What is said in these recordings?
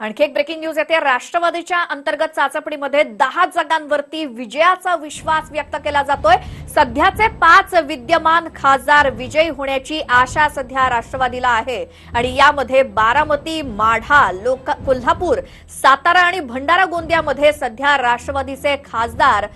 आणखी एक breaking news येते. राष्ट्रवादीच्या अंतर्गत चाचपणीमध्ये दहा जागांवरती विजयाचा विश्वास व्यक्त केला जातोय. सध्याचे पाच विद्यमान खासदार विजयी होण्याची आशा सध्या राष्ट्रवादीला आहे. आणि यामध्ये बारामती माढा लोक कोल्हापूर सातारा आणि भंडारा गोंदियामध्ये सध्या राष्ट्रवादीचे खासदार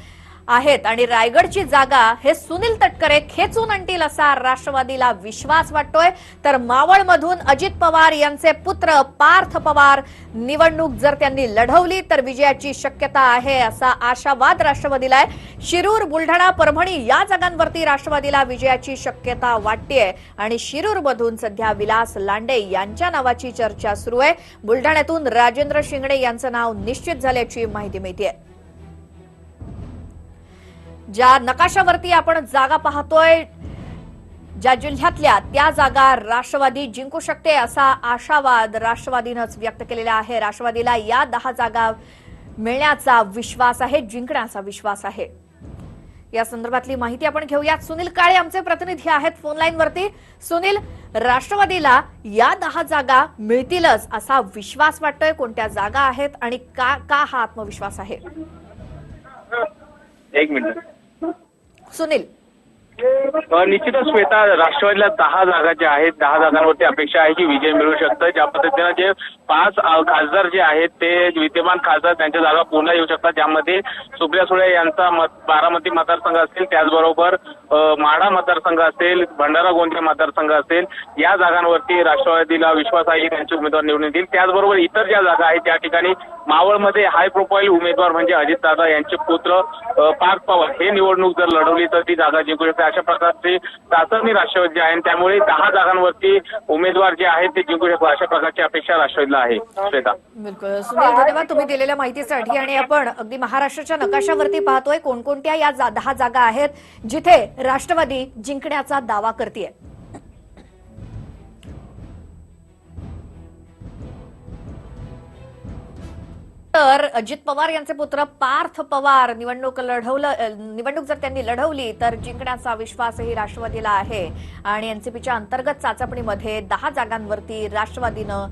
आहेत. आणि रायगडची जागा हे सुनील तटकरे खेचून आणतील असा राष्ट्रवादीला विश्वास वाटतोय. तर मावळमधून अजित पवार यांचे पुत्र पार्थ पवार निवडणूक जर त्यांनी लढवली तर विजयाची शक्यता आहे असा आशावाद राष्ट्रवादीला आहे. शिरूर बुलढाणा परभणी या जागांवरती राष्ट्रवादीला विजयाची शक्यता वाटतेय. आणि शिरूरमधून सध्या विलास लांडे यांच्या नावाची चर्चा सुरू आहे. बुलढाण्यातून राजेंद्र शिंगणे यांचं नाव निश्चित झाल्याची माहिती मिळतेय. ज्या नकाशावरती आपण जागा पाहतोय ज्या जिल्ह्यातल्या त्या जागा राष्ट्रवादी जिंकू शकते असा आशावाद राष्ट्रवादीनंच व्यक्त केलेला आहे. राष्ट्रवादीला या दहा जागा मिळण्याचा विश्वास आहे जिंकण्याचा विश्वास आहे. या संदर्भातली माहिती आपण घेऊयात. सुनील काळे आमचे प्रतिनिधी आहेत फोनलाईन वरती. सुनील राष्ट्रवादीला या दहा जागा मिळतीलच असा विश्वास वाटतोय? कोणत्या जागा आहेत आणि का का हा आत्मविश्वास आहे? एक मिनिट. सुनील. निश्चितच श्वेता राष्ट्रवादीला दहा जागा ज्या आहेत दहा जागांवरती अपेक्षा आहे की विजय मिळू शकतं. ज्या पद्धतीनं जे पाच खासदार जे आहेत ते विद्यमान खासदार त्यांच्या जागा पुन्हा येऊ शकतात. ज्यामध्ये सुप्रिया सुळे यांचा मत बारामती मतदारसंघ असेल त्याचबरोबर माढा मतदारसंघ असेल भंडारा गोंदिया मतदारसंघ असेल या जागांवरती राष्ट्रवादीला विश्वास आहे की त्यांचे उमेदवार निवडून येतील. त्याचबरोबर इतर ज्या जागा आहेत त्या ठिकाणी मावळमध्ये हाय प्रोफाईल उमेदवार म्हणजे अजितदादा यांचे पुत्र पार्थ पवार. हे निवडणूक जर लढवली तर ती जागा जिंकू शकते. अशा प्रकारची चाचणी राष्ट्रवादी आहे त्यामुळे दहा जागांवरती उमेदवार जे आहेत ते जिंकू शकतात. अशा प्रकारची अपेक्षा राष्ट्रवादीला आहे. श्वेता. बिलकुल. सुनील धन्यवाद तुम्ही दिलेल्या माहितीसाठी. आणि आपण अगदी महाराष्ट्राच्या नकाशावरती पाहतोय कोणकोणत्या या दहा जागा आहेत जिथे राष्ट्रवादी जिंकण्याचा दावा करते तर अजित पवार यांचे पुत्र पार्थ पवार निवडणूक लढवलं निवडणूक जर त्यांनी लढवली तर जिंकण्याचा विश्वासही राष्ट्रवादीला आहे. आणि एनसीपीच्या अंतर्गत चाचपणीमध्ये दहा जागांवरती राष्ट्रवादीनं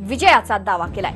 विजयाचा दावा केलाय.